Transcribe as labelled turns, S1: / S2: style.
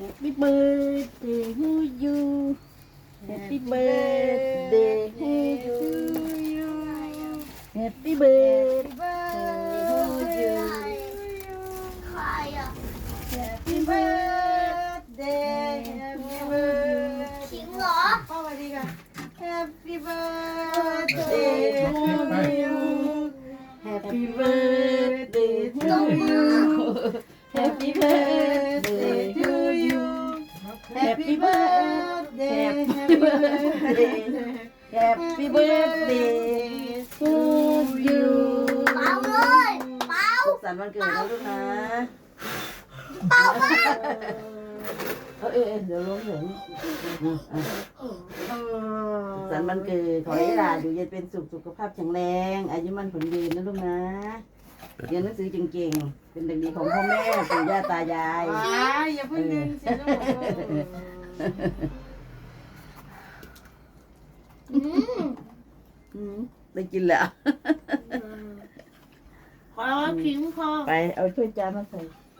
S1: Happy birthday to you Happy birthday to you Happy birthday to you
S2: ใครอ่ะ
S1: Happy birthday Happy birthday
S2: ขิงเหรอ
S1: พ่อมาดีกัน Happy birthday to you Happy birthday to you Happy birthday to you Happy birthday Happy birthday Happy birthday to you
S2: เป่าเลยเป่า
S1: สุขสันต์วันเกิดนะลูกนะ
S2: เป่ามา
S1: เออเออเดี๋ยวลงถึงสันต์วันเกิดขอให้หลานอยู่เย็นเป็นสุขสุขภาพแข็งแรง อายุมันผลยืนนะลูกนะ เรียนหนังสือเก่งๆ เป็นเด็กดีของพ่อแม่ปู่ย่าตายาย
S3: ว้ายอย่าเพิ่งดึงสิลูก
S2: อืม
S1: อืมได้กินแล้ว
S2: ขอขิงพอ
S1: ไปเอาถ้วยจานมาใส่
S2: อ